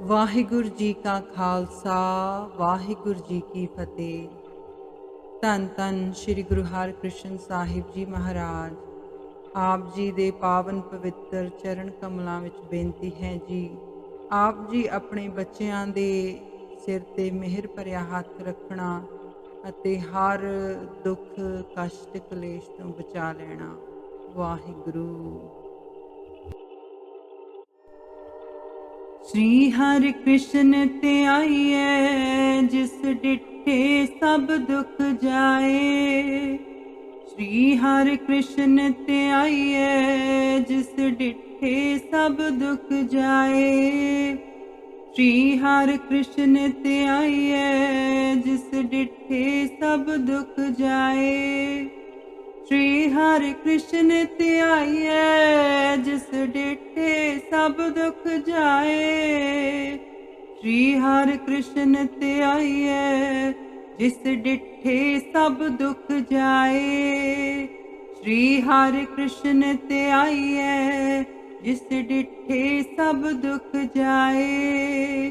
ਵਾਹਿਗੁਰੂ ਜੀ ਕਾ ਖਾਲਸਾ, ਵਾਹਿਗੁਰੂ ਜੀ ਕੀ ਫਤਿਹ। ਧੰਨ ਧੰਨ ਸ੍ਰੀ ਗੁਰੂ ਹਰਿਕ੍ਰਿਸ਼ਨ ਸਾਹਿਬ ਜੀ ਮਹਾਰਾਜ। ਆਪ ਜੀ ਦੇ ਪਾਵਨ ਪਵਿੱਤਰ ਚਰਨ ਕਮਲਾਂ ਵਿੱਚ ਬੇਨਤੀ ਹੈ ਜੀ, ਆਪ ਜੀ ਆਪਣੇ ਬੱਚਿਆਂ ਦੇ ਸਿਰ ਤੇ ਮਿਹਰ ਭਰਿਆ ਹੱਥ ਰੱਖਣਾ ਅਤੇ ਹਰ ਦੁੱਖ, ਕਸ਼ਟ, ਕਲੇਸ਼ ਤੋਂ ਬਚਾ ਲੈਣਾ। ਵਾਹਿਗੁਰੂ। ਸ੍ਰੀ ਹਰ ਕ੍ਰਿਸ਼ਨ ਤੇ ਆਈਏ ਜਿਸ ਡਿੱਠੇ ਸਭ ਦੁੱਖ ਜਾਏ। ਸ੍ਰੀ ਹਰ ਕ੍ਰਿਸ਼ਨ ਤੇ ਆਈਏ ਜਿਸ ਡਿੱਠੇ ਸਭ ਦੁੱਖ ਜਾਏ। ਸ੍ਰੀ ਹਰ ਕ੍ਰਿਸ਼ਨ ਤੇ ਆਈਏ ਜਿਸ ਡਿੱਠੇ ਸਭ ਦੁੱਖ ਜਾਏ। ਸ੍ਰੀ ਹਰਿ ਕ੍ਰਿਸ਼ਨ ਧਿਆਈਐ, ਜਿਸ ਡੇਟੇ ਸਭ ਦੁਖ ਜਾਏ। ਸ੍ਰੀ ਹਰਿ ਕ੍ਰਿਸ਼ਨ ਧਿਆਈਐ, ਜਿਸ ਡਿੱਠੇ ਸਭ ਦੁਖ ਜਾਏ। ਸ੍ਰੀ ਹਰਿ ਕ੍ਰਿਸ਼ਨ ਧਿਆਈਐ, ਜਿਸ ਡਿੱਠੇ ਸਭ ਦੁਖ ਜਾਏ।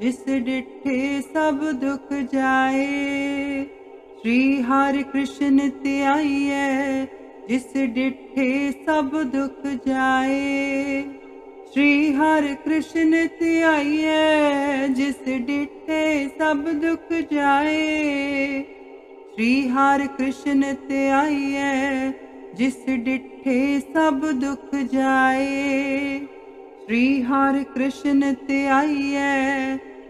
ਇਸ ਡਿਠੇ ਸਭ ਦੁੱਖ ਜਾਏ। ਸ੍ਰੀ ਹਰਿ ਕ੍ਰਿਸ਼ਨ ਧਿਆਈਐ ਜਿਸ ਡਿਠੇ ਸਭ ਦੁੱਖ ਜਾਏ। ਸ੍ਰੀ ਹਰਿ ਕ੍ਰਿਸ਼ਨ ਧਿਆਈਐ ਜਿਸ ਡਿਠੇ ਸਭ ਦੁੱਖ ਜਾਏ। ਸ੍ਰੀ ਹਰਿ ਕ੍ਰਿਸ਼ਨ ਧਿਆਈਐ ਜਿਸ ਡਿਠੇ ਸਭ ਦੁੱਖ ਜਾਏ। ਸ੍ਰੀ ਹਰਿ ਕ੍ਰਿਸ਼ਨ ਧਿਆਈਐ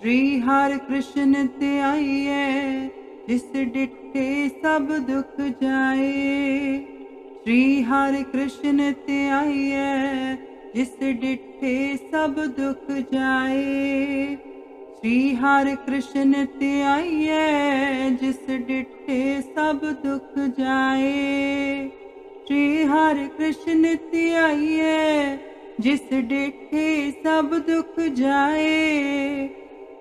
ਸ੍ਰੀ ਹਰਿ ਕ੍ਰਿਸ਼ਨ ਤੇ ਆਈਏ ਜਿਸ ਡਿੱਠੇ ਸਭ ਦੁੱਖ ਜਾਏ। ਸ੍ਰੀ ਹਰਿ ਕ੍ਰਿਸ਼ਨ ਤੇ ਆਈਏ ਜਿਸ ਡਿੱਠੇ ਸਭ ਦੁੱਖ ਜਾਏ। ਸ੍ਰੀ ਹਰਿ ਕ੍ਰਿਸ਼ਨ ਤੇ ਆਈਏ ਜਿਸ ਡਿੱਠੇ ਸਭ ਦੁੱਖ ਜਾਏ। ਸ੍ਰੀ ਹਰਿ ਕ੍ਰਿਸ਼ਨ ਤੇ ਆਈਏ ਜਿਸ ਡਿੱਠੇ ਸਭ ਦੁੱਖ ਜਾਏ।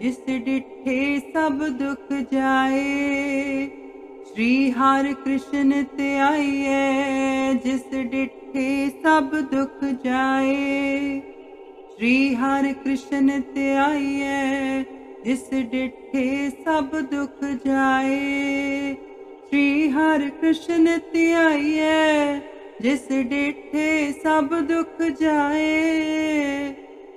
ਜਿਸ ਡਿਠੇ ਸਭ ਦੁੱਖ ਜਾਏ। ਸ੍ਰੀ ਹਰ ਕ੍ਰਿਸ਼ਨ ਤੇ ਆਈਏ ਜਿਸ ਡਿਠੇ ਸਭ ਦੁੱਖ ਜਾਏ। ਸ੍ਰੀ ਹਰ ਕ੍ਰਿਸ਼ਨ ਤੇ ਆਈਐ, ਜਿਸ ਡਿਠੇ ਸਭ ਦੁੱਖ ਜਾਏ। ਸ੍ਰੀ ਹਰ ਕ੍ਰਿਸ਼ਨ ਤੇ ਆਈਐ, ਜਿਸ ਡਿਠੇ ਸਭ ਦੁੱਖ ਜਾਏ।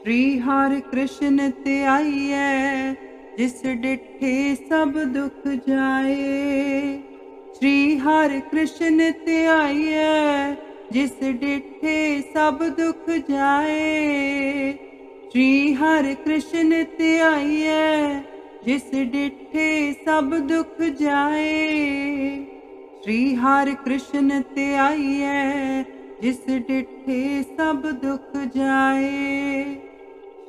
ਸ੍ਰੀ ਹਰਿ ਕ੍ਰਿਸ਼ਨ ਤੇ ਆਈਐ, ਜਿਸ ਡਿਠੇ ਸਭ ਦੁਖ ਜਾਏ। ਸ੍ਰੀ ਹਰਿ ਕ੍ਰਿਸ਼ਨ ਤੇ ਆਈਐ, ਜਿਸ ਡਿਠੇ ਸਭ ਦੁਖ ਜਾਏ। ਸ੍ਰੀ ਹਰਿ ਕ੍ਰਿਸ਼ਨ ਤੇ ਆਈਐ, ਜਿਸ ਡਿਠੇ ਸਭ ਦੁਖ ਜਾਏ। ਸ੍ਰੀ ਹਰਿ ਕ੍ਰਿਸ਼ਨ ਤੇ ਆਈਐ, ਜਿਸ ਡਿਠੇ ਸਭ ਦੁੱਖ ਜਾਏ।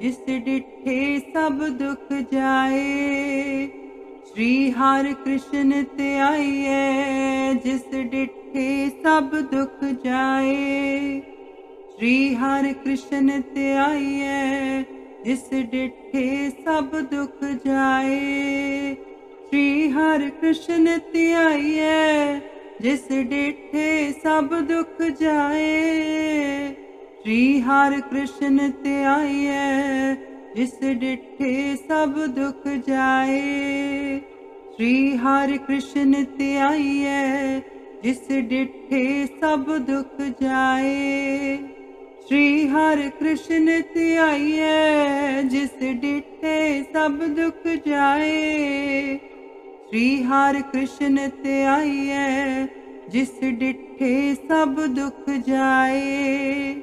ਜਿਸ ਡਿਠੇ ਸਭ ਦੁਖ ਜਾਏ। ਸ੍ਰੀ ਹਰਿ ਕ੍ਰਿਸ਼ਨ ਤੇ ਆਈਐ, ਜਿਸ ਡਿਠੇ ਸਭ ਦੁਖ ਜਾਏ। ਸ੍ਰੀ ਹਰਿ ਕ੍ਰਿਸ਼ਨ ਤੇ ਆਈਐ, ਜਿਸ ਡਿਠੇ ਸਭ ਦੁਖ ਜਾਏ। ਸ੍ਰੀ ਹਰਿ ਕ੍ਰਿਸ਼ਨ ਤੇ ਆਈਐ, ਜਿਸ ਡਿਠੇ ਸਭ ਦੁਖ ਜਾਏ। ਸ੍ਰੀ ਹਰਿ ਕ੍ਰਿਸ਼ਨ ਤੇ ਆਈਐ ਜਿਸ ਡਿਠੇ ਸਭ ਦੁਖ ਜਾਏ। ਸ੍ਰੀ ਹਰਿ ਕ੍ਰਿਸ਼ਨ ਤੇ ਆਈਐ ਜਿਸ ਡਿਠੇ ਸਭ ਦੁਖ ਜਾਏ। ਸ੍ਰੀ ਹਰਿ ਕ੍ਰਿਸ਼ਨ ਤੇ ਆਈਐ ਜਿਸ ਡਿਠੇ ਸਭ ਦੁੱਖ ਜਾਏ। ਸ੍ਰੀ ਹਰਿ ਕ੍ਰਿਸ਼ਨ ਤੇ ਆਈਐ ਜਿਸ ਡਿਠੇ ਸਭ ਦੁਖ ਜਾਏ।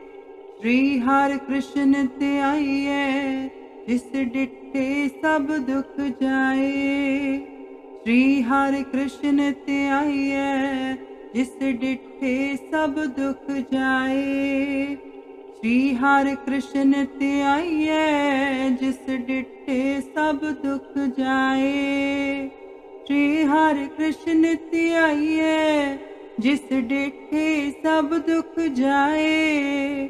ਸ੍ਰੀ ਹਰਿ ਕ੍ਰਿਸ਼ਨ ਤੇ ਆਈਐ, ਜਿਸ ਡਿੱਟੇ ਸਭ ਦੁੱਖ ਜਾਏ। ਸ੍ਰੀ ਹਰਿ ਕ੍ਰਿਸ਼ਨ ਤੇ ਆਈਐ, ਜਿਸ ਡਿਠੇ ਸਭ ਦੁਖ ਜਾਏ। ਸ੍ਰੀ ਹਰਿ ਕ੍ਰਿਸ਼ਨ ਤੇ ਆਈਐ, ਜਿਸ ਡਿੱਠੇ ਸਭ ਦੁਖ ਜਾਏ। ਸ੍ਰੀ ਹਰਿ ਕ੍ਰਿਸ਼ਨ ਤੇ ਆਈਐ, ਜਿਸ ਡਿੱਠੇ ਸਭ ਦੁੱਖ ਜਾਏ।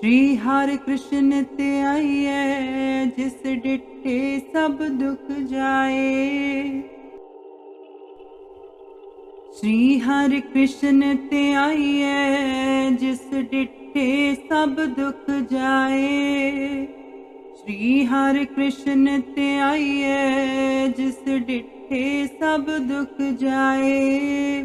ਸ੍ਰੀ ਹਰਿ ਕ੍ਰਿਸ਼ਨ ਤੇ ਆਈਐ ਜਿਸ ਡਿੱਟੇ ਸਭ ਦੁੱਖ ਜਾਏ। ਸ੍ਰੀ ਹਰਿ ਕ੍ਰਿਸ਼ਨ ਤੇ ਆਈਐ ਜਿਸ ਡਿਠੇ ਸਭ ਦੁੱਖ ਜਾਏ। ਸ੍ਰੀ ਹਰਿ ਕ੍ਰਿਸ਼ਨ ਤੇ ਆਈਐ ਜਿਸ ਡਿਠੇ ਸਭ ਦੁੱਖ ਜਾਏ।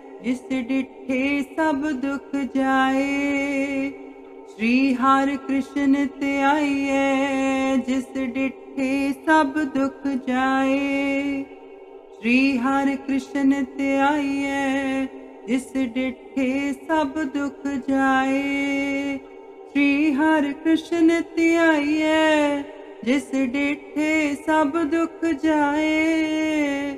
ਜਿਸ ਡਿਠੇ ਸਭ ਦੁੱਖ ਜਾਏ। ਸ੍ਰੀ ਹਰਿ ਕ੍ਰਿਸ਼ਨ ਤੇ ਆਈਐ, ਜਿਸ ਡਿਠੇ ਸਭ ਦੁੱਖ ਜਾਏ। ਸ੍ਰੀ ਹਰਿ ਕ੍ਰਿਸ਼ਨ ਤੇ ਆਈਐ, ਜਿਸ ਡਿਠੇ ਸਭ ਦੁੱਖ ਜਾਏ। ਸ੍ਰੀ ਹਰਿ ਕ੍ਰਿਸ਼ਨ ਤੇ ਆਈਐ, ਜਿਸ ਡਿਠੇ ਸਭ ਦੁੱਖ ਜਾਏ।